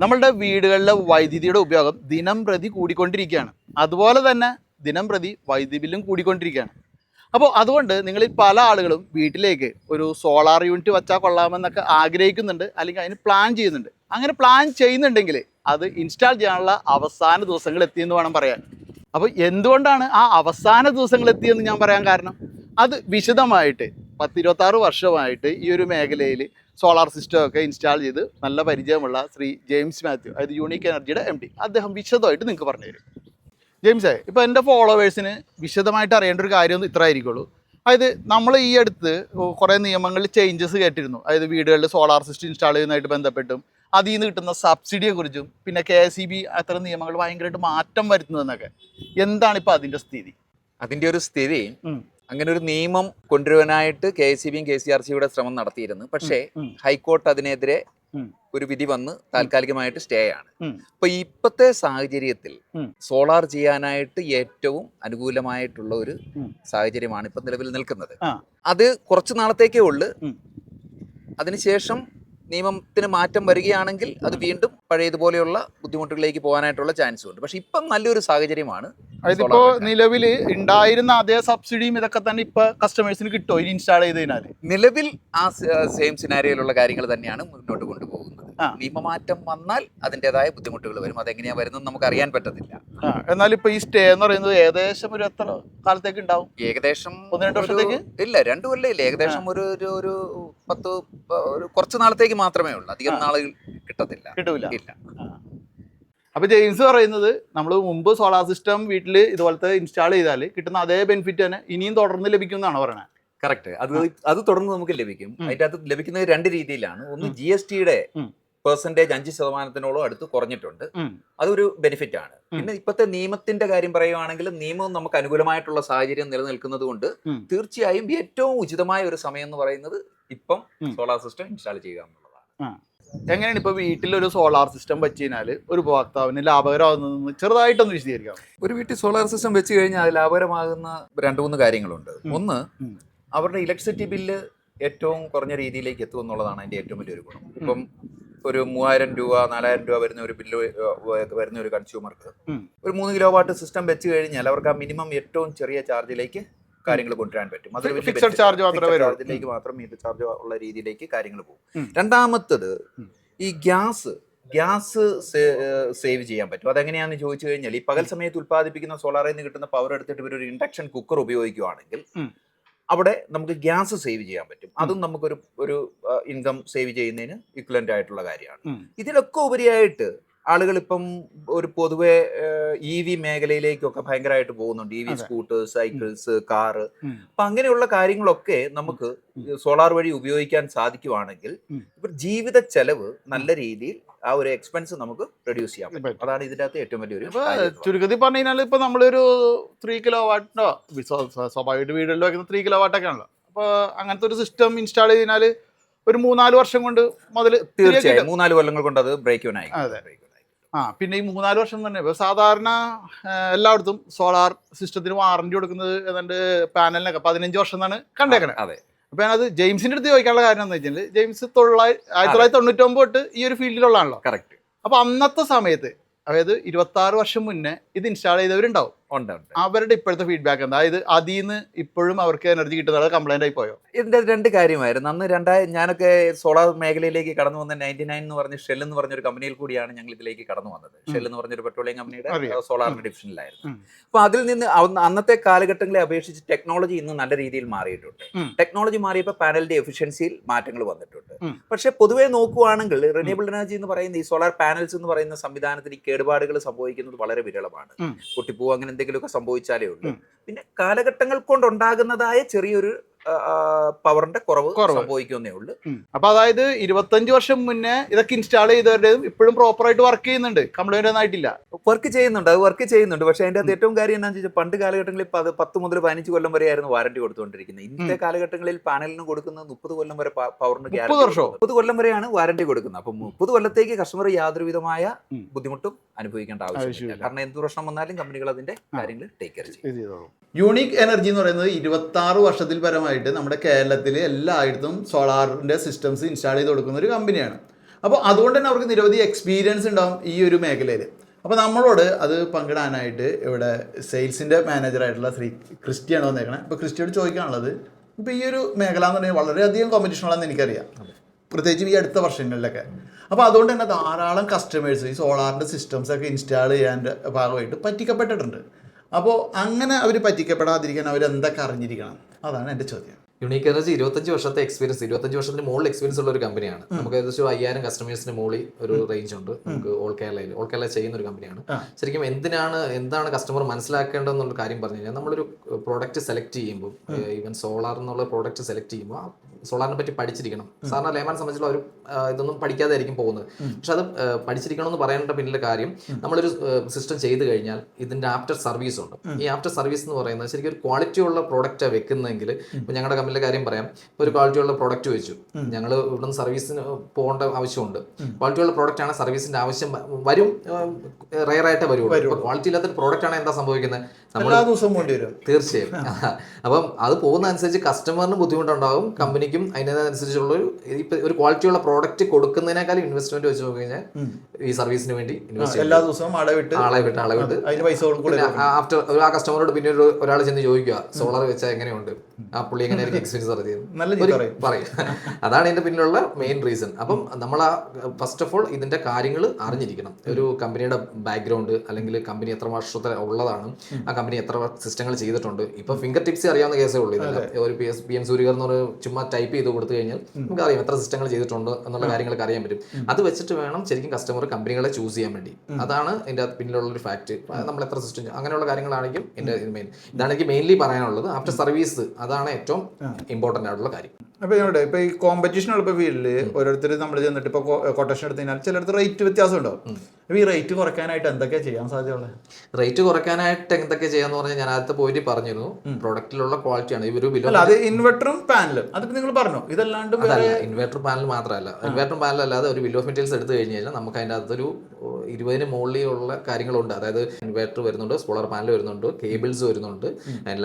നമ്മളുടെ വീടുകളിലെ വൈദ്യുതിയുടെ ഉപയോഗം ദിനം പ്രതി കൂടിക്കൊണ്ടിരിക്കുകയാണ്. അതുപോലെ തന്നെ ദിനം പ്രതി വൈദ്യുതി ബില്ലും കൂടിക്കൊണ്ടിരിക്കുകയാണ്. അപ്പോൾ അതുകൊണ്ട് നിങ്ങളിൽ പല ആളുകളും വീട്ടിലേക്ക് ഒരു സോളാർ യൂണിറ്റ് വച്ചാൽ കൊള്ളാമെന്നൊക്കെ ആഗ്രഹിക്കുന്നുണ്ട് അല്ലെങ്കിൽ അതിന് പ്ലാൻ ചെയ്യുന്നുണ്ട്. അങ്ങനെ പ്ലാൻ ചെയ്യുന്നുണ്ടെങ്കിൽ അത് ഇൻസ്റ്റാൾ ചെയ്യാനുള്ള അവസാന ദിവസങ്ങൾ എത്തിയെന്ന് വേണം പറയാൻ. അപ്പോൾ എന്തുകൊണ്ടാണ് ആ അവസാന ദിവസങ്ങൾ എത്തിയെന്ന് ഞാൻ പറയാൻ കാരണം? അത് വിശദമായിട്ട് പത്തിരുപത്താറ് വർഷമായിട്ട് ഈ ഒരു മേഖലയിൽ സോളാർ സിസ്റ്റം ഒക്കെ ഇൻസ്റ്റാൾ ചെയ്ത് നല്ല പരിചയമുള്ള ശ്രീ ജെയിംസ് മാത്യു അതായത് യൂണിക് എനർജിയുടെ എം ഡി. അദ്ദേഹം വിശദമായിട്ട് നിങ്ങൾക്ക് പറഞ്ഞു തരും. ജെയിംസേ ഇപ്പോൾ എന്റെ ഫോളോവേഴ്സിന് വിശദമായിട്ട് അറിയേണ്ട ഒരു കാര്യം ഇത്ര ആയിരിക്കുള്ളൂ. അതായത് നമ്മൾ ഈ അടുത്ത് കുറേ നിയമങ്ങളിൽ ചേഞ്ചസ് കേട്ടിരുന്നു. അതായത് വീടുകളിൽ സോളാർ സിസ്റ്റം ഇൻസ്റ്റാൾ ചെയ്യുന്നതായിട്ട് ബന്ധപ്പെട്ടും അതിൽ നിന്ന് കിട്ടുന്ന സബ്സിഡിയെക്കുറിച്ചും പിന്നെ കെ എസ് ഇ ബി അത്തരം നിയമങ്ങൾ ഭയങ്കരമായിട്ട് മാറ്റം വരുത്തുന്നതെന്നൊക്കെ. എന്താണ് ഇപ്പോൾ അതിന്റെ സ്ഥിതി? അതിന്റെ ഒരു സ്ഥിതി. അങ്ങനെ ഒരു നിയമം കൊണ്ടുവരാനായിട്ട് കെ എസ് സി ബിയും കെ സി ആർ സിയുടെ ശ്രമം നടത്തിയിരുന്നു പക്ഷേ ഹൈക്കോടതി ഹൈക്കോർട്ട് അതിനെതിരെ ഒരു വിധി വന്ന് താൽക്കാലികമായിട്ട് സ്റ്റേ ആണ്. അപ്പൊ ഇപ്പത്തെ സാഹചര്യത്തിൽ. സോളാർ ചെയ്യാനായിട്ട് ഏറ്റവും അനുകൂലമായിട്ടുള്ള ഒരു. സാഹചര്യമാണ് ഇപ്പൊ നിലവിൽ നിൽക്കുന്നത് അത് കുറച്ചു നാളത്തേക്കേ ഉള്ളു. അതിനുശേഷം നിയമത്തിന് മാറ്റം വരികയാണെങ്കിൽ അത് വീണ്ടും പഴയതുപോലെയുള്ള ബുദ്ധിമുട്ടുകളിലേക്ക് പോകാനായിട്ടുള്ള ചാൻസ് ഉണ്ട്. പക്ഷെ ഇപ്പം നല്ലൊരു സാഹചര്യമാണ് ഇപ്പോൾ നിലവിൽ ഉണ്ടായിരുന്ന അതേ സബ്സിഡിയും ഇതൊക്കെ തന്നെ ഇപ്പൊ കസ്റ്റമേഴ്സിന് കിട്ടുമോ ഇനി ഇൻസ്റ്റാൾ ചെയ്ത് കഴിഞ്ഞാൽ നിലവിൽ ആ സെയിം സിനാരിയിലുള്ള കാര്യങ്ങൾ തന്നെയാണ് മുന്നോട്ട് കൊണ്ടുപോകുന്നത്. നിയമമാറ്റം വന്നാൽ അതിന്റെതായ ബുദ്ധിമുട്ടുകൾ വരും. അതെങ്ങനെയാ വരുന്നത് നമുക്ക് അറിയാൻ പറ്റത്തില്ല. ആ എന്നാൽ ഇപ്പൊ ഈ സ്റ്റേ എന്ന് പറയുന്നത് ഏകദേശം ഒരു എത്ര കാലത്തേക്ക് ഉണ്ടാവും? ഏകദേശം ഒന്ന് രണ്ട് വർഷത്തേക്ക്? ഇല്ല രണ്ടു കൊല്ലം ഇല്ല. ഏകദേശം ഒരു ഒരു ഒരു പത്ത് ഒരു കുറച്ച് നാളത്തേക്ക് മാത്രമേ ഉള്ളൂ. അധികം. നാളുകൾ കിട്ടത്തില്ല. കിട്ടൂല. ഇല്ല. അപ്പോൾ ജെയിംസ് പറയുന്നത് നമ്മൾ മുമ്പ് സോളാർ സിസ്റ്റം വീട്ടിൽ ഇതുപോലത്തെ ഇൻസ്റ്റാൾ ചെയ്താൽ കിട്ടുന്ന അതേ ബെനിഫിറ്റ് തന്നെ ഇനിയും തുടർന്ന് ലഭിക്കും എന്നാണ് പറയുന്നത് കറക്റ്റ് അത് അത് തുടർന്ന് നമുക്ക് ലഭിക്കും. അതിന്റെ അതിന്റെ അകത്ത് ലഭിക്കുന്നത് രണ്ട് രീതിയിലാണ്. ഒന്ന്. ജി എസ് ടിയുടെ. പെർസെന്റേജ് അഞ്ച് ശതമാനത്തിനോളം അടുത്ത് കുറഞ്ഞിട്ടുണ്ട്. അതൊരു ബെനിഫിറ്റ് ആണ്. പിന്നെ ഇപ്പോഴത്തെ നിയമത്തിന്റെ കാര്യം പറയുവാണെങ്കിൽ നിയമം നമുക്ക് അനുകൂലമായിട്ടുള്ള സാഹചര്യം നിലനിൽക്കുന്നത് കൊണ്ട് തീർച്ചയായും ഏറ്റവും ഉചിതമായ ഒരു സമയം എന്ന് പറയുന്നത് ഇപ്പം സോളാർ സിസ്റ്റം ഇൻസ്റ്റാൾ ചെയ്യുക എന്നുള്ളതാണ്. എങ്ങനെയാണ് ഇപ്പൊ വീട്ടിലൊരു സോളാർ സിസ്റ്റം വെച്ച് കഴിഞ്ഞാൽ ഒരു ഉപഭോക്താവിന് ലാഭകരമാകുന്നതെന്ന് ചെറുതായിട്ടൊന്ന് വിശദീകരിക്കാം. ഒരു വീട്ടിൽ സോളാർ സിസ്റ്റം വെച്ച് കഴിഞ്ഞാൽ ലാഭകരമാകുന്ന രണ്ട് മൂന്ന് കാര്യങ്ങളുണ്ട്. ഒന്ന് അവരുടെ ഇലക്ട്രിസിറ്റി ബില്ല് ഏറ്റവും കുറഞ്ഞ രീതിയിലേക്ക് എത്തും എന്നുള്ളതാണ് അതിന്റെ ഏറ്റവും വലിയൊരു ഗുണം. ഇപ്പം ഒരു മൂവായിരം രൂപ നാലായിരം രൂപ വരുന്ന ഒരു ബില്ല് വരുന്ന ഒരു കൺസ്യൂമർക്ക്. ഒരു മൂന്ന് കിലോ വാട്ട് സിസ്റ്റം വെച്ച് കഴിഞ്ഞാൽ അവർക്ക് ആ മിനിമം ഏറ്റവും ചെറിയ ചാർജിലേക്ക് കാര്യങ്ങൾ കൊണ്ടുവരാൻ പറ്റും. അത് ഫിക്സഡ് ചാർജ് ചാർജിലേക്ക് മാത്രം മീറ്റർ ചാർജ് ഉള്ള രീതിയിലേക്ക് കാര്യങ്ങൾ പോകും. രണ്ടാമത്തത് ഈ ഗ്യാസ് ഗ്യാസ് സേവ് ചെയ്യാൻ പറ്റും. അതെങ്ങനെയാണെന്ന് ചോദിച്ചു കഴിഞ്ഞാൽ ഈ പകൽ സമയത്ത് ഉത്പാദിപ്പിക്കുന്ന സോളാറിൽ നിന്ന് കിട്ടുന്ന പവർ എടുത്തിട്ട് ഇവർ ഒരു ഇൻഡക്ഷൻ കുക്കർ ഉപയോഗിക്കുകയാണെങ്കിൽ. അവിടെ നമുക്ക് ഗ്യാസ് സേവ് ചെയ്യാൻ പറ്റും. അതും നമുക്കൊരു ഒരു ഇൻകം സേവ് ചെയ്യുന്നതിന് ഇക്വലന്റ് ആയിട്ടുള്ള കാര്യമാണ്. ഇതിലൊക്കെ ഉപരിയായിട്ട് ആളുകൾ ഇപ്പം ഒരു പൊതുവെ ഇ വി മേഖലയിലേക്കൊക്കെ ഭയങ്കരമായിട്ട് പോകുന്നുണ്ട് E V. Scooters cycles car. അപ്പൊ അങ്ങനെയുള്ള കാര്യങ്ങളൊക്കെ നമുക്ക് സോളാർ വഴി ഉപയോഗിക്കാൻ സാധിക്കുവാണെങ്കിൽ. ഇപ്പൊ ജീവിത ചെലവ് നല്ല രീതിയിൽ ആ ഒരു എക്സ്പെൻസ് നമുക്ക് റെഡ്യൂസ് ചെയ്യാം പറ്റും. അതാണ് ഇതിന്റെ അകത്ത് ഏറ്റവും വലിയൊരു. ചുരുക്കത്തിൽ പറഞ്ഞു കഴിഞ്ഞാൽ ഇപ്പൊ നമ്മളൊരു ത്രീ കിലോ വാട്ടിനോ സ്വാഭാവികമായിട്ട് വീടുകളിൽ വയ്ക്കുന്ന ത്രീ കിലോ വാട്ടൊക്കെ ആണല്ലോ അപ്പൊ അങ്ങനത്തെ ഒരു സിസ്റ്റം ഇൻസ്റ്റാൾ ചെയ്ത് കഴിഞ്ഞാൽ ഒരു മൂന്നാൽ വർഷം കൊണ്ട് മുതൽ തീർച്ചയായും മൂന്നാൽ കൊല്ലങ്ങൾ കൊണ്ട് അത് ബ്രേക്ക് ഓൺ ആയി അതെ. ആ പിന്നെ ഈ മൂന്നാൽ വർഷം തന്നെ. ഇപ്പോൾ സാധാരണ എല്ലായിടത്തും സോളാർ സിസ്റ്റത്തിന് വാറണ്ടി കൊടുക്കുന്നത് ഏതാണ്ട് പാനലിനൊക്കെ പതിനഞ്ച് വർഷം എന്നാണ് കണ്ടേക്കണേ. അതെ. അപ്പോൾ ഞാനത് ജെയിംസിന്റെ അടുത്ത് ചോദിക്കാനുള്ള കാരണം എന്ന് വെച്ചാൽ ജെയിംസ് തൊള്ളായിരത്തി ആയിരത്തി തൊള്ളായിരത്തി തൊണ്ണൂറ്റൊമ്പത് തൊട്ട് ഈ ഒരു ഫീൽഡിലുള്ളതാണല്ലോ. കറക്റ്റ്. അപ്പോൾ അന്നത്തെ സമയത്ത് അതായത് ഇരുപത്തി ആറ് വർഷം മുന്നേ ഇത് ഇൻസ്റ്റാൾ ചെയ്തവരുണ്ടാവും. ഉണ്ട് അവരുടെ ഇപ്പോഴത്തെ ഫീഡ്ബാക്ക് എന്താ? അതായത് അതിൽ നിന്ന് ഇപ്പോഴും അവർക്ക് എനർജി കിട്ടുന്നത് കംപ്ലൈന്റ് ആയി പോയോ? ഇതിന്റെ രണ്ട് കാര്യമായിരുന്നു. അന്ന് രണ്ടായ ഞാനൊക്കെ സോളാർ മേഖലയിലേക്ക് കടന്നു വന്ന നയന്റി നയൻ എന്ന് പറഞ്ഞ ഷെൽ എന്ന് പറഞ്ഞൊരു കമ്പനിയിൽ കൂടിയാണ് ഞങ്ങൾ ഇതിലേക്ക് കടന്നു വന്നത്. ഷെൽ എന്ന് പറഞ്ഞൊരു പെട്രോളിയം കമ്പനിയുടെ. സോളാറിന്റെ ഡിവിഷനിലായിരുന്നു. അപ്പൊ അതിൽ നിന്ന് അന്നത്തെ കാലഘട്ടങ്ങളെ അപേക്ഷിച്ച് ടെക്നോളജി ഇന്ന് നല്ല രീതിയിൽ മാറിയിട്ടുണ്ട്. ടെക്നോളജി മാറിയപ്പോൾ പാനലിന്റെ എഫിഷ്യൻസിയിൽ മാറ്റങ്ങൾ വന്നിട്ടുണ്ട്. പക്ഷെ പൊതുവെ നോക്കുവാണെങ്കിൽ റിന്യൂബിൾ എനർജി എന്ന് പറയുന്ന ഈ സോളാർ പാനൽസ് എന്ന് പറയുന്ന സംവിധാനത്തിന് ഈ കേടുപാടുകൾ സംഭവിക്കുന്നത് വളരെ വിരളമാണ്. പൊട്ടിപ്പോ അങ്ങനെ എന്തെങ്കിലുമൊക്കെ സംഭവിച്ചാലേ ഉള്ളൂ. പിന്നെ കാലഘട്ടങ്ങൾ കൊണ്ടുണ്ടാകുന്നതായ ചെറിയൊരു പവറിന്റെ കുറവ്. സംഭവിക്കുന്നേ ഉള്ളൂ. അപ്പൊ അതായത് ഇരുപത്തഞ്ച് വർഷം മുന്നേ ഇതൊക്കെ ഇൻസ്റ്റാൾ ചെയ്തവരുടെയും ഇപ്പോഴും പ്രോപ്പർ ആയിട്ട് വർക്ക് ചെയ്യുന്നുണ്ട്. കംപ്ലൈന്റ് ഒന്നും ആയിട്ടില്ല. വർക്ക് ചെയ്യുന്നുണ്ട് അത് വർക്ക് ചെയ്യുന്നുണ്ട്. പക്ഷെ അതിന്റെ അകത്ത് ഏറ്റവും കാര്യം എന്താണെന്ന് വെച്ചാൽ പണ്ട് കാലഘട്ടങ്ങളിൽ പത് പത്ത് മുതൽ പതിനഞ്ച് കൊല്ലം വരെ ആയിരുന്നു വാറന്റി കൊടുത്തുകൊണ്ടിരിക്കുന്നത്. ഇന്നത്തെ കാലഘട്ടങ്ങളിൽ പാനലിന് കൊടുക്കുന്ന മുപ്പത് കൊല്ലം വരെ പവറിന് മുപ്പത്? കൊല്ലം വരെയാണ് വാറന്റി കൊടുക്കുന്നത്. അപ്പൊ മുപ്പത് കൊല്ലത്തേക്ക് കസ്റ്റമർ യാതൊരുവിധമായ ബുദ്ധിമുട്ടും അനുഭവിക്കേണ്ട ആവശ്യമില്ല. കാരണം എന്ത് പ്രശ്നം വന്നാലും കമ്പനികൾ അതിന്റെ കാര്യങ്ങൾ ടേക്ക് കെയർ ചെയ്യും. യൂണിക് എനർജി എന്ന് പറയുന്നത് ഇരുപത്തി ആറ് വർഷത്തിൽ പരമായിട്ട് നമ്മുടെ കേരളത്തിൽ എല്ലായിടത്തും സോളാറിന്റെ സിസ്റ്റംസ് ഇൻസ്റ്റാൾ ചെയ്ത് കൊടുക്കുന്ന ഒരു കമ്പനിയാണ് അപ്പോൾ അതുകൊണ്ട് തന്നെ അവർക്ക് നിരവധി എക്സ്പീരിയൻസ് ഉണ്ടാവും ഈ ഒരു മേഖലയിൽ അപ്പോൾ നമ്മളോട് അത് പങ്കിടാനായിട്ട് ഇവിടെ സെയിൽസിന്റെ മാനേജറായിട്ടുള്ള ശ്രീ ക്രിസ്റ്റിയാണ് വന്നേക്കണേ. അപ്പോൾ ക്രിസ്റ്റിയോട് ചോദിക്കാനുള്ളത് ഇപ്പോൾ ഈ ഒരു മേഖല എന്ന് പറഞ്ഞാൽ വളരെയധികം കോമ്പറ്റീഷൻ ഉള്ളതെന്ന് എനിക്കറിയാം. പ്രത്യേകിച്ചും ഈ അടുത്ത വർഷങ്ങളിലൊക്കെ. അപ്പോൾ അതുകൊണ്ട് തന്നെ ധാരാളം കസ്റ്റമേഴ്സ് ഈ സോളാറിന്റെ സിസ്റ്റംസ് ഒക്കെ ഇൻസ്റ്റാൾ ചെയ്യാന്റെ ഭാഗമായിട്ട് പറ്റിക്കപ്പെട്ടിട്ടുണ്ട്. അപ്പോൾ അങ്ങനെ അവർ പറ്റിക്കപ്പെടാതിരിക്കാൻ അവർ എന്തൊക്കെ അറിഞ്ഞിരിക്കണം? അതാണ് എന്റെ ചോദ്യം. യുണീക്ക് എനർജി ഇരുപത്തഞ്ച് വർഷത്തെ എക്സ്പീരിയൻസ് ഇരുപത്തഞ്ച് വർഷത്തിന് മുകളിൽ എക്സ്പീരിയൻസ് ഉള്ള ഒരു കമ്പനിയാണ് നമുക്ക് ഏകദേശം അയ്യായിരം കസ്റ്റമേഴ്സിന് മുകളിൽ ഒരു റേഞ്ച് ഉണ്ട്. നമുക്ക് ഓൾ കേരളയിൽ ഓൾ കേരള ചെയ്യുന്ന ഒരു കമ്പനിയാണ് ശരിക്കും എന്തിനാണ് എന്താണ് കസ്റ്റമർ മനസ്സിലാക്കേണ്ടതെന്നുള്ള കാര്യം പറഞ്ഞു കഴിഞ്ഞാൽ നമ്മളൊരു പ്രോഡക്റ്റ് സെലക്ട് ചെയ്യുമ്പോൾ ഈവൻ സോളാർ എന്നുള്ള പ്രോഡക്റ്റ് സെലക്ട് ചെയ്യുമ്പോൾ ആ സോളാറിനെ പറ്റി പഠിച്ചിരിക്കണം. സാറിന് ലേമാൻ സംബന്ധിച്ചുള്ള ഒരു ഇതൊന്നും പഠിക്കാതായിരിക്കും പോകുന്നത്. പക്ഷെ അത് പഠിച്ചിരിക്കണം എന്ന് പറയേണ്ട പിന്നിലെ കാര്യം നമ്മളൊരു സിസ്റ്റം ചെയ്തു കഴിഞ്ഞാൽ ഇതിന്റെ ആഫ്റ്റർ സർവീസ് ഉണ്ട്. ഈ ആഫ്റ്റർ സർവീസ് എന്ന് പറയുന്നത് ശരിക്കും ഒരു ക്വാളിറ്റി ഉള്ള പ്രോഡക്റ്റ് വെക്കുന്നതെങ്കിൽ ഇപ്പൊ ഞങ്ങളുടെ കമ്പനിയിലെ കാര്യം പറയാം. ഇപ്പൊ ഒരു ക്വാളിറ്റി ഉള്ള പ്രോഡക്റ്റ് വെച്ചു. ഞങ്ങൾ ഇവിടുന്ന് സർവീസിന് പോകേണ്ട ആവശ്യമുണ്ട്. ക്വാളിറ്റി ഉള്ള പ്രോഡക്റ്റ് ആണ് സർവീസിന്റെ ആവശ്യം വരും റയർ ആയിട്ട് വരുള്ളൂ. ക്വാളിറ്റി ഇല്ലാത്ത പ്രോഡക്റ്റ് ആണ് എന്താ സംഭവിക്കുന്നത്? നമ്മൾ തീർച്ചയായും. അപ്പം അത് പോകുന്ന അനുസരിച്ച് കസ്റ്റമറിന് ബുദ്ധിമുട്ടുണ്ടാവും കമ്പനിക്കും അതിനനുസരിച്ചുള്ള ഒരു ഇപ്പൊ ഒരു ക്വാളിറ്റിയുള്ള പ്രോഡക്റ്റ് കൊടുക്കുന്നതിനേക്കാളും ഇൻവെസ്റ്റ്മെന്റ് വെച്ച് നോക്കി കഴിഞ്ഞാൽ ഈ സർവീസിന് വേണ്ടി ഇൻവെസ്റ്റ് എല്ലാ ദിവസവും അളവിട്ട് അളവിട്ട് വിട്ട് ആളെ വിട്ട്. അതിന് പൈസ ആഫ്റ്റർ ആ കസ്റ്റമറോട് പിന്നെ ഒരു ഒരാൾ ചെന്ന് ചോദിക്കുക സോളാർ വെച്ചാൽ എങ്ങനെയുണ്ട്? ആ പുള്ളി എങ്ങനെയായിരിക്കും എക്സ്പീരിയൻസ് നടത്തിയത്? പറയും. അതാണ് ഇതിന്റെ പിന്നിലുള്ള മെയിൻ റീസൺ അപ്പം നമ്മൾ ആ ഫസ്റ്റ് ഓഫ് ഓൾ ഇതിന്റെ കാര്യങ്ങൾ അറിഞ്ഞിരിക്കണം. ഒരു കമ്പനിയുടെ ബാക്ക്ഗ്രൗണ്ട് അല്ലെങ്കിൽ കമ്പനി എത്ര വർഷത്തെ ഉള്ളതാണ് ആ കമ്പനി എത്ര സിസ്റ്റങ്ങൾ ചെയ്തിട്ടുണ്ട്. ഇപ്പൊ ഫിംഗർ ടിപ്സ് അറിയാവുന്ന കേസേ ഉള്ളൂ ഇതല്ല. ഒരു P S P M Surya Ghar എന്ന് പറഞ്ഞ ചുമ്മാ ടൈപ്പ് ചെയ്ത് കൊടുത്തു കഴിഞ്ഞാൽ നമുക്ക് അറിയാം എത്ര സിസ്റ്റങ്ങൾ ചെയ്തിട്ടുണ്ട് എന്നുള്ള കാര്യങ്ങളൊക്കെ അറിയാൻ പറ്റും. അത് വെച്ചിട്ട് വേണം ശരിക്കും കസ്റ്റമർ കമ്പനികളെ ചൂസ് ചെയ്യാൻ വേണ്ടി. അതാണ് ഇതിന്റെ പിന്നിലുള്ള ഒരു ഫാക്ട് നമ്മൾ എത്ര സിസ്റ്റം അങ്ങനെയുള്ള കാര്യങ്ങളാണെങ്കിൽ എന്റെ മെയിൻ ഇതാണ് എനിക്ക് മെയിൻലി പറയാനുള്ളത്. ആഫ്റ്റർ സർവീസ് അതാണ് ഏറ്റവും ഇമ്പോർട്ടന്റ് ആയിട്ടുള്ള കാര്യം. അപ്പോൾ ഇവിടെ ഇപ്പോൾ ഈ കോമ്പറ്റീഷൻ ഉള്ള ഫീൽഡിൽ ഓരോരുത്തർ നമ്മൾ ചെന്നിട്ട് ഇപ്പോൾ കൊട്ടേഷൻ എടുത്തു കഴിഞ്ഞാൽ ചിലടത്ത് റേറ്റ് വ്യത്യാസം ഉണ്ടാവും. അപ്പോൾ ഈ റേറ്റ് കുറയ്ക്കാനായിട്ട് എന്തൊക്കെ ചെയ്യാൻ സാധ്യതയുള്ളത്? റേറ്റ് കുറയ്ക്കാനായിട്ട് എന്തൊക്കെ ചെയ്യാന്ന് പറഞ്ഞാൽ ഞാൻ ആദ്യത്തെ പോയിട്ട് പറഞ്ഞിരുന്നു. പ്രൊഡക്റ്റിലുള്ള ക്വാളിറ്റിയാണ് ഇവർ ബിലോ അത് ഇൻവെർട്ടറും പാനലും അതിപ്പോൾ നിങ്ങൾ പറഞ്ഞു? ഇതല്ലാണ്ട് ഇൻവെർട്ടർ പാനൽ മാത്രമല്ല. ഇൻവെർട്ടർ പാനൽ അല്ലാതെ ഒരു ബിൽ ഓഫ് മെറ്റീരിയൽസ് എടുത്തു കഴിഞ്ഞു കഴിഞ്ഞാൽ നമുക്ക് അതിന്റെ അകത്തൊരു ഇരുപതിന് മുകളിലുള്ള കാര്യങ്ങളുണ്ട്. അതായത് ഇൻവെർട്ടർ വരുന്നുണ്ട് സോളാർ പാനൽ വരുന്നുണ്ട് കേബിൾസ് വരുന്നുണ്ട്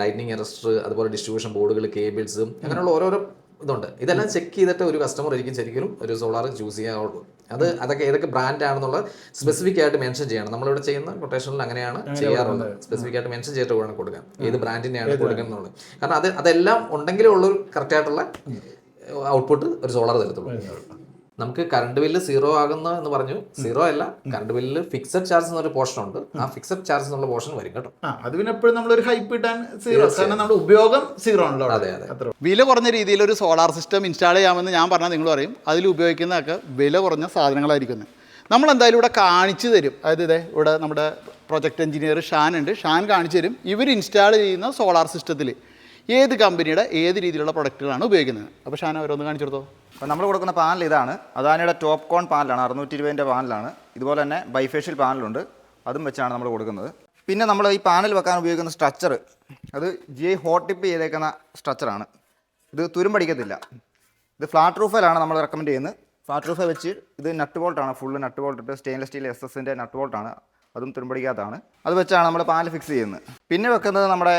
ലൈറ്റിനിങ് അറസ്റ്റർ അതുപോലെ ഡിസ്ട്രിബ്യൂഷൻ ബോർഡുകൾ കേബിൾസ് അങ്ങനെയുള്ള ഓരോരോ ഇതുണ്ട്. ഇതെല്ലാം ചെക്ക് ചെയ്തിട്ട് ഒരു കസ്റ്റമർ ഒരിക്കലും ശരിക്കും ഒരു സോളാർ ചൂസ് ചെയ്യാറുള്ളൂ അത് അതൊക്കെ ഏതൊക്കെ ബ്രാൻഡ് ആണെന്നുള്ളത് സ്പെസിഫിക് ആയിട്ട് മെൻഷൻ ചെയ്യണം. നമ്മളിവിടെ ചെയ്യുന്ന കൊട്ടേഷനിൽ അങ്ങനെയാണ് ചെയ്യാറുള്ളത്. സ്പെസിഫിക് ആയിട്ട് മെൻഷൻ ചെയ്തിട്ട് വേണം കൊടുക്കാൻ. ഏത് ബ്രാൻഡിനെയാണ് കൊടുക്കുന്നത് കാരണം അത് അതെല്ലാം ഉണ്ടെങ്കിലേ ഉള്ളൊരു കറക്റ്റ് ആയിട്ടുള്ള ഔട്ട്പുട്ട് ഒരു സോളാർ തരത്തുള്ളൂ. നമുക്ക് കറണ്ട് ബില്ല് സീറോ ആകുന്ന എന്ന് പറഞ്ഞു. സീറോ അല്ല കറണ്ട് ബില്ല് ഫിക്സഡ് ചാർജ് എന്നൊരു പോർഷൻ ഉണ്ട്. ആ ഫിക്സഡ് ചാർജ് എന്നുള്ള പോർഷൻ വരും കേട്ടോ. അത് പിന്നെ എപ്പോഴും ഒരു ഹൈപ്പ് ഇട്ടാൻ സീറോ കാരണം നമ്മുടെ ഉപയോഗം സീറോ ആണല്ലോ അതെ, അതെ. അത്ര വില കുറഞ്ഞ രീതിയിൽ ഒരു സോളാർ സിസ്റ്റം ഇൻസ്റ്റാൾ ചെയ്യാമെന്ന് ഞാൻ പറഞ്ഞാൽ നിങ്ങൾ പറയും. അതിൽ ഉപയോഗിക്കുന്നതൊക്കെ വില കുറഞ്ഞ സാധനങ്ങളായിരിക്കുന്നത് നമ്മൾ എന്തായാലും ഇവിടെ കാണിച്ചു തരും. അതായത് ഇതേ ഇവിടെ നമ്മുടെ പ്രൊജക്ട് എഞ്ചിനീയർ ഷാൻ ഉണ്ട്. ഷാൻ കാണിച്ചു തരും. ഇവർ ഇൻസ്റ്റാൾ ചെയ്യുന്ന സോളാർ സിസ്റ്റത്തിൽ ഏത് കമ്പനിയുടെ ഏത് രീതിയിലുള്ള പ്രൊഡക്റ്റുകളാണ് ഉപയോഗിക്കുന്നത്? അപ്പോൾ ഷാന അവരൊന്ന് കാണിച്ചു കൊടുത്തോ. അപ്പോൾ നമ്മൾ കൊടുക്കുന്ന പാനൽ ഇതാണ്. അദാനിയുടെ ടോപ്പ് കോൺ പാനലാണ് അറുന്നൂറ്റി ഇരുപതിന്റെ പാനലാണ് ഇതുപോലെ തന്നെ ബൈഫേഷ്യൽ പാനലുണ്ട് അതും വെച്ചാണ് നമ്മൾ കൊടുക്കുന്നത്. പിന്നെ നമ്മൾ ഈ പാനൽ വെക്കാൻ ഉപയോഗിക്കുന്ന സ്ട്രക്ചർ അത് ജി ഹോട്ട് ടിപ്പ് ചെയ്തേക്കുന്ന സ്ട്രക്ചറാണ് ഇത് തുരുമ്പടിക്കത്തില്ല ഇത് ഫ്ലാറ്റ് റൂഫിലാണ് നമ്മൾ റെക്കമെൻഡ് ചെയ്യുന്നത്. ഫ്ലാറ്റ് റൂഫ് വെച്ച് ഇത് nut ബോൾട്ടാണ് full nut bolt stainless steel S എസിന്റെ നട്ട് ബോൾട്ടാണ് അതും തുരുമ്പടിക്കാത്തതാണ് അത് വെച്ചാണ് നമ്മൾ പാനൽ ഫിക്സ് ചെയ്യുന്നത്. പിന്നെ വെക്കുന്നത് നമ്മുടെ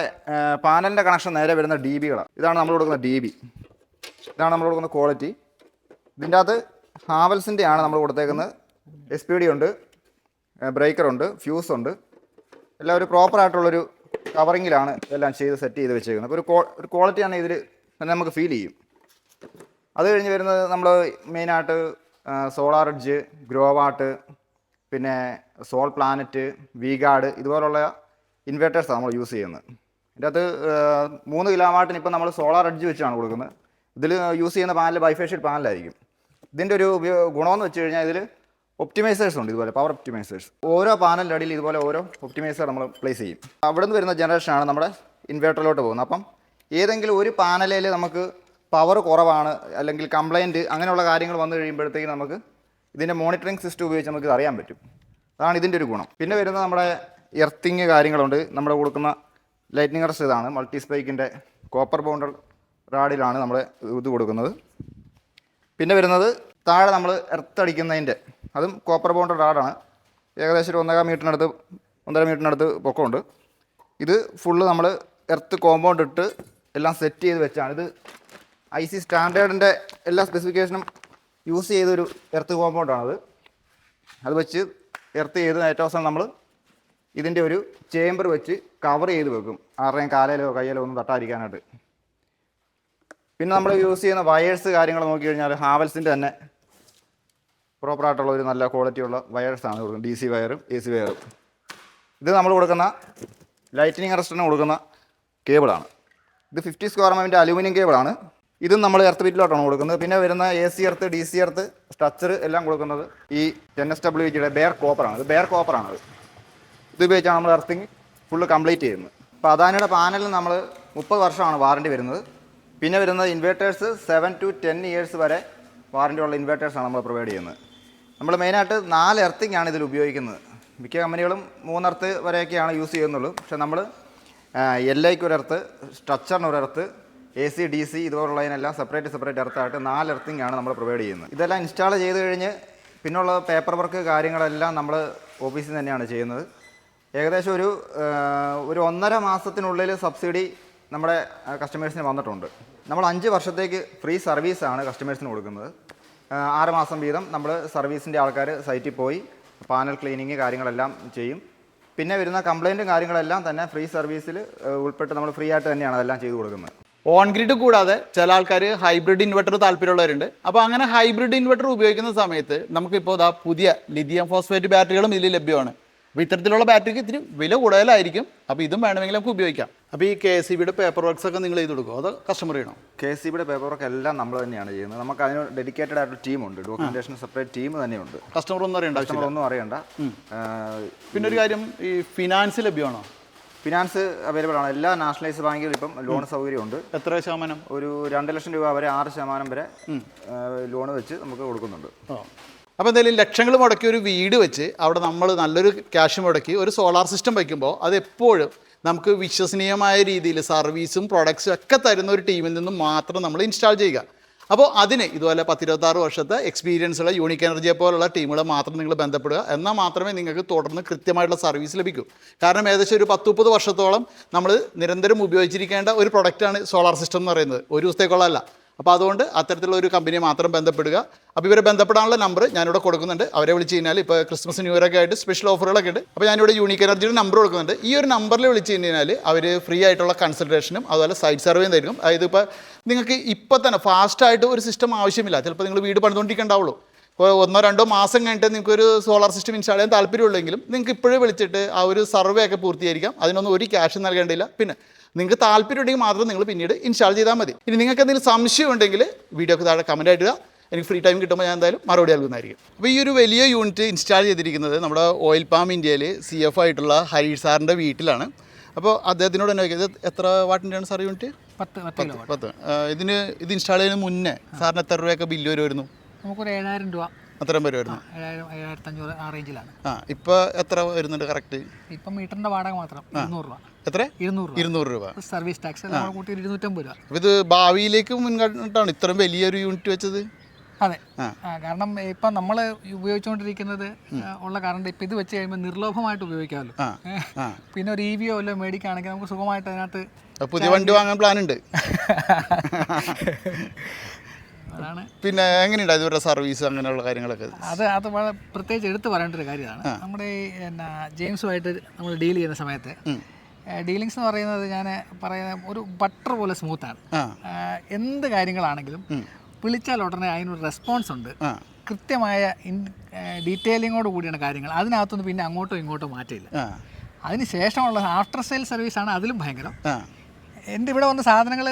പാനലിന്റെ കണക്ഷൻ നേരെ വരുന്ന ഡി ബികളാണ് ഇതാണ് നമ്മൾ കൊടുക്കുന്ന ഡി ബി ഇതാണ് നമ്മൾ കൊടുക്കുന്ന ക്വാളിറ്റി ഇതിന്റെ അകത്ത് ഹാവൽസിന്റെ ആണ് നമ്മൾ കൊടുത്തേക്കുന്നത്. എസ് പി ഡി ഉണ്ട് ബ്രേക്കറുണ്ട് ഫ്യൂസ് ഉണ്ട് എല്ലാം ഒരു പ്രോപ്പർ ആയിട്ടുള്ളൊരു കവറിങ്ങിലാണ് ഇതെല്ലാം ചെയ്ത് സെറ്റ് ചെയ്ത് വെച്ചേക്കുന്നത്. അപ്പോൾ ഒരു ഒരു ക്വാളിറ്റിയാണ് ഇതിൽ തന്നെ നമുക്ക് ഫീൽ ചെയ്യും. അത് കഴിഞ്ഞ് വരുന്നത് നമ്മൾ മെയിനായിട്ട് സോളാർ എഡ്ജ് ഗ്രോവാട്ട് പിന്നെ സോൾ പ്ലാനറ്റ് വീഗാർഡ് ഇതുപോലുള്ള ഇൻവേർട്ടേഴ്സാണ് നമ്മൾ യൂസ് ചെയ്യുന്നത്. ഇതിന്റെ അകത്ത് മൂന്ന് കിലോ വാട്ടിന് ഇപ്പം നമ്മൾ സോളാർ എഡ്ജ് വെച്ചാണ് കൊടുക്കുന്നത്. ഇതിൽ യൂസ് ചെയ്യുന്ന പാനൽ ബൈഫേഷ്യൽ പാനലായിരിക്കും ഇതിന്റെ ഒരു ഗുണമെന്ന് വെച്ച് കഴിഞ്ഞാൽ ഇതിൽ ഒപ്റ്റിമൈസേഴ്സ് ഉണ്ട് ഇതുപോലെ പവർ ഒപ്റ്റിമൈസേഴ്സ് ഓരോ പാനലിന്റെ അടിയിൽ ഇതുപോലെ ഓരോ ഒപ്റ്റിമൈസർ നമ്മൾ പ്ലേസ് ചെയ്യും. അവിടെ നിന്ന് വരുന്ന ജനറേഷനാണ് നമ്മുടെ ഇൻവേർട്ടറിലോട്ട് പോകുന്നത്. അപ്പം ഏതെങ്കിലും ഒരു പാനലിൽ നമുക്ക് പവർ കുറവാണ് അല്ലെങ്കിൽ കംപ്ലൈന്റ് അങ്ങനെയുള്ള കാര്യങ്ങൾ വന്നു കഴിയുമ്പോഴത്തേക്ക് നമുക്ക് ഇതിന്റെ മോണിറ്ററിംഗ് സിസ്റ്റം ഉപയോഗിച്ച് നമുക്ക് അറിയാൻ പറ്റും. അതാണ് ഇതിന്റെ ഒരു ഗുണം. പിന്നെ വരുന്ന നമ്മുടെ എർത്തിങ് കാര്യങ്ങളുണ്ട്. നമ്മുടെ കൊടുക്കുന്ന ലൈറ്റ്നിങ് റസ് ഇതാണ്. മൾട്ടി സ്പൈക്കിന്റെ കോപ്പർ ബൗണ്ടർ റാഡിലാണ് നമ്മൾ ഇത് കൊടുക്കുന്നത്. പിന്നെ വരുന്നത് താഴെ നമ്മൾ എർത്ത് അടിക്കുന്നതിന്റെ അതും കോപ്പർ ബൗണ്ടർ റാഡാണ് ഏകദേശം ഒരു ഒന്നര മീറ്ററിനടുത്ത് ഒന്നര മീറ്ററിനടുത്ത് പൊക്കമുണ്ട്. ഇത് ഫുള്ള് നമ്മൾ എർത്ത് കോമ്പൗണ്ട് ഇട്ട് എല്ലാം സെറ്റ് ചെയ്ത് വെച്ചാണ്. ഇത് ഐ സി സ്റ്റാൻഡേർഡിന്റെ എല്ലാ സ്പെസിഫിക്കേഷനും യൂസ് ചെയ്തൊരു എർത്ത് കോമ്പൗണ്ടാണത് അത് വെച്ച് എർത്ത് ചെയ്ത് ഏറ്റവും അവസാനം നമ്മൾ ഇതിന്റെ ഒരു ചേമ്പർ വെച്ച് കവർ ചെയ്ത് വെക്കും. ആരുടെയും കാലയിലോ കയ്യിലോ ഒന്നും തട്ടാതിരിക്കാനായിട്ട്. പിന്നെ നമ്മൾ യൂസ് ചെയ്യുന്ന വയേഴ്സ് കാര്യങ്ങൾ നോക്കി കഴിഞ്ഞാൽ ഹാവൽസിന്റെ തന്നെ പ്രോപ്പറായിട്ടുള്ള ഒരു നല്ല ക്വാളിറ്റിയുള്ള വയേഴ്സാണ് കൊടുക്കുന്നത്. ഡി സി വയറും എ സി വയറും ഇത് നമ്മൾ കൊടുക്കുന്ന ലൈറ്റനിങ് അറസ്റ്ററിന് കൊടുക്കുന്ന കേബിളാണ് ഇത് ഫിഫ്റ്റി സ്ക്വയർ എമ്മിന്റെ അലൂമിനിയം കേബിളാണ് ഇതും നമ്മൾ എർത്ത് ബിറ്റിലോട്ടാണ് കൊടുക്കുന്നത്. പിന്നെ വരുന്ന A C earth D C earth structure എല്ലാം കൊടുക്കുന്നത് ഈ എൻ എസ് ഡബ്ല്യു ജിയുടെ ബെയർ കോപ്പറാണ് ഇത് ബെയർ കോപ്പറാണ് ഇത് ഉപയോഗിച്ചാണ് നമ്മൾ എർത്തിങ് ഫുള്ള് കംപ്ലീറ്റ് ചെയ്യുന്നത്. അപ്പോൾ അദാനിയുടെ പാനലിൽ നമ്മൾ മുപ്പത് വർഷമാണ് വാറണ്ടി വരുന്നത്. പിന്നെ വരുന്നത് inverters seven to ten years വരെ വാറണ്ടി ഉള്ള ഇൻവേർട്ടേഴ്സാണ് നമ്മൾ പ്രൊവൈഡ് ചെയ്യുന്നത്. നമ്മൾ മെയിനായിട്ട് നാല് എർത്തിങ് ആണ് ഇതിൽ ഉപയോഗിക്കുന്നത്. മിക്ക കമ്പനികളും മൂന്നർത്ത് വരെയൊക്കെയാണ് യൂസ് ചെയ്യുന്നുള്ളൂ. പക്ഷെ നമ്മൾ എൽ ഐക്ക് ഒരു earth സ്ട്രക്ചറിന് earth A C D C ഇതുപോലുള്ളതിനെല്ലാം separate separate എർത്തായിട്ട് നാല് എർത്തിങ് ആണ് നമ്മൾ പ്രൊവൈഡ് ചെയ്യുന്നത്. ഇതെല്ലാം ഇൻസ്റ്റാൾ ചെയ്ത് കഴിഞ്ഞ് പിന്നുള്ള പേപ്പർ വർക്ക് കാര്യങ്ങളെല്ലാം നമ്മൾ ഓഫീസിൽ തന്നെയാണ് ചെയ്യുന്നത്. ഏകദേശം ഒരു ഒരു ഒന്നര മാസത്തിനുള്ളിൽ സബ്സിഡി നമ്മുടെ കസ്റ്റമേഴ്സിന് വന്നിട്ടുണ്ട്. നമ്മൾ അഞ്ച് വർഷത്തേക്ക് ഫ്രീ സർവീസാണ് കസ്റ്റമേഴ്സിന് കൊടുക്കുന്നത്. ആറ് മാസം വീതം നമ്മൾ സർവീസിന്റെ ആൾക്കാർ സൈറ്റിൽ പോയി പാനൽ ക്ലീനിങ് കാര്യങ്ങളെല്ലാം ചെയ്യും. പിന്നെ വരുന്ന കംപ്ലൈന്റും കാര്യങ്ങളെല്ലാം തന്നെ ഫ്രീ സർവീസിൽ ഉൾപ്പെട്ട് നമ്മൾ ഫ്രീ ആയിട്ട് തന്നെയാണ് അതെല്ലാം ചെയ്തു കൊടുക്കുന്നത്. ഓൺ ഗ്രിഡ് കൂടാതെ ചില ആൾക്കാർ ഹൈബ്രിഡ് ഇൻവെർട്ടർ താല്പര്യമുള്ളവരുണ്ട്. അപ്പോൾ അങ്ങനെ ഹൈബ്രിഡ് ഇൻവെർട്ടർ ഉപയോഗിക്കുന്ന സമയത്ത് നമുക്കിപ്പോൾ ഇതാ പുതിയ ലിഥിയം ഫോസ്ഫേറ്റ് ബാറ്ററികളും ഇതിൽ ലഭ്യമാണ്. അപ്പോൾ ഇത്തരത്തിലുള്ള ബാറ്ററിക്ക് ഇത്തിരി വില കൂടുതലായിരിക്കും. അപ്പോൾ ഇതും വേണമെങ്കിൽ നമുക്ക് ഉപയോഗിക്കാം. അപ്പോൾ ഈ കെ സി ബിയുടെ പേപ്പർ വർക്ക്സ് ഒക്കെ നിങ്ങൾ ചെയ്ത് കൊടുക്കുമോ അത് കസ്റ്റമർ ചെയ്യണോ? കെ സി ബിയുടെ പേപ്പർ വർക്ക് എല്ലാം നമ്മൾ തന്നെയാണ് ചെയ്യുന്നത്. നമുക്ക് അതിന് ഡെഡിക്കേറ്റഡ് ആയിട്ട് ടീമുണ്ട് ഡോക്യുമെന്റേഷൻ സെപ്പറേറ്റ് ടീം തന്നെയുണ്ട്. കസ്റ്റമർ ഒന്നും അറിയണ്ട കസ്റ്റമർ ഒന്നും അറിയണ്ട. പിന്നെ ഒരു കാര്യം ഈ ഫിനാൻസ് ലഭ്യമാണോ? ഫിനാൻസ് അവൈലബിൾ ആണ്. എല്ലാ നാഷണലൈസ് ബാങ്കുകളും ഇപ്പം ലോൺ സൗകര്യമുണ്ട്. എത്ര ശതമാനം? ഒരു രണ്ട് ലക്ഷം രൂപ വരെ ആറ് ശതമാനം വരെ ലോൺ വെച്ച് നമുക്ക് കൊടുക്കുന്നുണ്ട്. അപ്പോൾ എന്തായാലും ലക്ഷങ്ങൾ മുടക്കി ഒരു വീട് വെച്ച് അവിടെ നമ്മൾ നല്ലൊരു ക്യാഷ് മുടക്കി ഒരു സോളാർ സിസ്റ്റം വയ്ക്കുമ്പോൾ അത് എപ്പോഴും നമുക്ക് വിശ്വസനീയമായ രീതിയിൽ സർവീസും പ്രൊഡക്ട്സും ഒക്കെ തരുന്ന ഒരു ടീമിൽ നിന്നും മാത്രം നമ്മൾ ഇൻസ്റ്റാൾ ചെയ്യുക. അപ്പോൾ അതിന് ഇതുപോലെ പത്തിരുപത്താറ് വർഷത്തെ എക്സ്പീരിയൻസ് ഉള്ള യൂണിക് എനർജിയെ പോലുള്ള ടീമുകളെ മാത്രം നിങ്ങൾ ബന്ധപ്പെടുക. എന്നാൽ മാത്രമേ നിങ്ങൾക്ക് തുടർന്ന് കൃത്യമായിട്ടുള്ള സർവീസ് ലഭിക്കൂ. കാരണം ഏകദേശം ഒരു പത്ത് മുപ്പത് വർഷത്തോളം നമ്മൾ നിരന്തരം ഉപയോഗിച്ചിരിക്കേണ്ട ഒരു പ്രൊഡക്റ്റാണ് സോളാർ സിസ്റ്റം എന്ന് പറയുന്നത്. ഒരു ദിവസത്തേക്കുള്ളതല്ല. അപ്പോൾ അതുകൊണ്ട് അത്തരത്തിലുള്ള ഒരു കമ്പനിയെ മാത്രം ബന്ധപ്പെടുക. അപ്പോൾ ഇവരെ ബന്ധപ്പെടാനുള്ള നമ്പർ ഞാനിവിടെ കൊടുക്കുന്നുണ്ട്. അവരെ വിളിച്ച് കഴിഞ്ഞാൽ ഇപ്പോൾ ക്രിസ്മസ് ന്യൂ ഇയർ ഒക്കെ ആയിട്ട് സ്പെഷ്യൽ ഓഫറുകളൊക്കെ ഉണ്ട്. അപ്പോൾ ഞാനിവിടെ യൂണിക് എനർജിയുടെ നമ്പർ കൊടുക്കുന്നുണ്ട്. ഈ ഒരു നമ്പറിൽ വിളിച്ച് കഴിഞ്ഞാൽ അവർ ഫ്രീ ആയിട്ടുള്ള കൺസൾട്ടേഷനും അതുപോലെ സൈറ്റ് സർവേയും തരും. അതായത് ഇപ്പോൾ നിങ്ങൾക്ക് ഇപ്പോൾ തന്നെ ഫാസ്റ്റായിട്ട് ഒരു സിസ്റ്റം ആവശ്യമില്ല. ചിലപ്പോൾ നിങ്ങൾ വീട് പണിതുകൊണ്ടിരിക്കണ്ടാവുള്ളൂ ഇപ്പോൾ ഒന്നോ രണ്ടോ മാസം കഴിഞ്ഞിട്ട് നിങ്ങൾക്ക് ഒരു സോളാർ സിസ്റ്റം ഇൻസ്റ്റാൾ ചെയ്യാൻ താല്പര്യമുള്ളെങ്കിലും നിങ്ങൾക്ക് ഇപ്പോഴേ വിളിച്ചിട്ട് ആ ഒരു സർവേ ഒക്കെ പൂർത്തീകരിക്കാം. അതിനൊന്നും ഒരു ക്യാഷ് നൽകേണ്ടില്ല പിന്നെ നിങ്ങൾക്ക് താല്പര്യമുണ്ടെങ്കിൽ മാത്രം നിങ്ങൾ പിന്നീട് ഇൻസ്റ്റാൾ ചെയ്താൽ മതി. ഇനി നിങ്ങൾക്ക് എന്തെങ്കിലും സംശയം ഉണ്ടെങ്കിൽ വീഡിയോക്ക് താഴെ കമന്റ് ആയിട്ടുക എനിക്ക് ഫ്രീ ടൈം കിട്ടുമ്പോൾ ഞാൻ എന്തായാലും മറുപടി നൽകുന്നതായിരിക്കും. അപ്പോൾ ഈ ഒരു വലിയ യൂണിറ്റ് ഇൻസ്റ്റാൾ ചെയ്തിരിക്കുന്നത് നമ്മുടെ ഓയിൽ പാം ഇന്ത്യയിൽ സി എഫ് ആയിട്ടുള്ള ഹരീഷ് സാറിന്റെ വീട്ടിലാണ്. അപ്പോൾ അദ്ദേഹത്തിനോട് തന്നെ ഇത് എത്ര വാട്ടിന്റെയാണ് സാർ യൂണിറ്റ് പത്ത് പത്ത് ഇതിന് ഇത് ഇൻസ്റ്റാൾ ചെയ്യുന്നതിന് മുന്നേ സാറിന് എത്ര രൂപയൊക്കെ ബില്ല് വരുമായിരുന്നു? നമുക്കൊരു ഏഴായിരം രൂപ. അത്രയും വരുമായിരുന്നു? ഏഴായിരം ഏഴായിരത്തി അഞ്ഞൂറ് ആ റേഞ്ചിലാണ് ആ ഇപ്പോൾ എത്ര വരുന്നുണ്ട് കറക്റ്റ് ഇപ്പം മീറ്ററിന്റെ വാടക മാത്രം ഇരുന്നൂറ് രൂപ. എത്ര? ഇരുന്നൂറ് ഇരുന്നൂറ് രൂപ. സർവീസ് ടാക്സ് എല്ലാം കൂടെ കൂട്ടി ഇരുന്നൂറ്റമ്പത് രൂപ. അപ്പോൾ ഇത് ഭാവിയിലേക്ക് മുൻകണ്ടിട്ടാണ് ഇത്രയും വലിയൊരു യൂണിറ്റ് വെച്ചത്? അതെ. കാരണം ഇപ്പൊ നമ്മൾ ഉപയോഗിച്ചുകൊണ്ടിരിക്കുന്നത് ഉള്ള കറണ്ട് ഇപ്പൊ ഇത് വെച്ച് കഴിയുമ്പോൾ നിർലോഭമായിട്ട് ഉപയോഗിക്കാമല്ലോ. പിന്നെ ഒരു ഇ വിയോ അല്ലോ മേടിക്കുകയാണെങ്കിൽ നമുക്ക് സുഖമായിട്ട് അതിനകത്ത് പുതിയ വണ്ടി വാങ്ങാൻ പ്ലാൻ ഉണ്ട്. പിന്നെ എങ്ങനെയുണ്ട് ഇവരുടെ സർവീസ് അങ്ങനെയുള്ള കാര്യങ്ങളൊക്കെ? അത് അത് വളരെ പ്രത്യേകിച്ച് എടുത്തു പറയേണ്ട ഒരു കാര്യമാണ്. നമ്മുടെ ഈ എന്നാ ജെയിംസുമായിട്ട് നമ്മൾ ഡീൽ ചെയ്യുന്ന സമയത്ത് ഡീലിങ്സ് എന്ന് പറയുന്നത് ഞാൻ പറയുന്ന ഒരു ബട്ടർ പോലെ സ്മൂത്താണ് എന്ത് കാര്യങ്ങളാണെങ്കിലും വിളിച്ചാൽ ഉടനെ അതിനൊരു റെസ്പോൺസ് ഉണ്ട്. കൃത്യമായ ഇൻ ഡീറ്റെയിലിങ്ങോട് കൂടിയാണ് കാര്യങ്ങൾ. അതിനകത്തൊന്നും പിന്നെ അങ്ങോട്ടും ഇങ്ങോട്ടും മാറ്റില്ല അതിനുശേഷമുള്ള അതിന് ശേഷമുള്ള ആഫ്റ്റർ സെയിൽ സർവീസാണ് അതിലും ഭയങ്കരം. എന്റെ ഇവിടെ വന്ന സാധനങ്ങൾ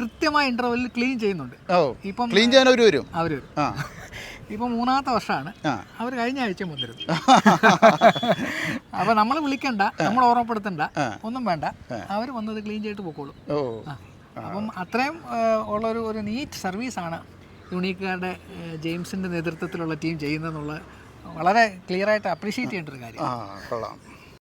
കൃത്യമായ ഇന്റർവെല്ലിൽ ക്ലീൻ ചെയ്യുന്നുണ്ട്. ഓ ഇപ്പം ക്ലീൻ ചെയ്യാൻ അവർ വരും? അവർ ആ. ഇപ്പൊ മൂന്നാമത്തെ വർഷമാണ്. അവർ കഴിഞ്ഞ ആഴ്ച വന്നിരുന്നു അപ്പൊ നമ്മൾ വിളിക്കണ്ട നമ്മൾ ഓർമ്മപ്പെടുത്തണ്ട ഒന്നും വേണ്ട. അവർ വന്നത് ക്ലീൻ ചെയ്തിട്ട് പോക്കോളും. അപ്പം അത്രയും ഉള്ളൊരു ഒരു നീറ്റ് സർവീസാണ് യുണീക്കുകാരുടെ ജെയിംസിന്റെ നേതൃത്വത്തിലുള്ള ടീം ചെയ്യുന്നതെന്നുള്ള വളരെ ക്ലിയർ ആയിട്ട് അപ്രീഷിയേറ്റ് ചെയ്യേണ്ട ഒരു കാര്യം കൊള്ളാം.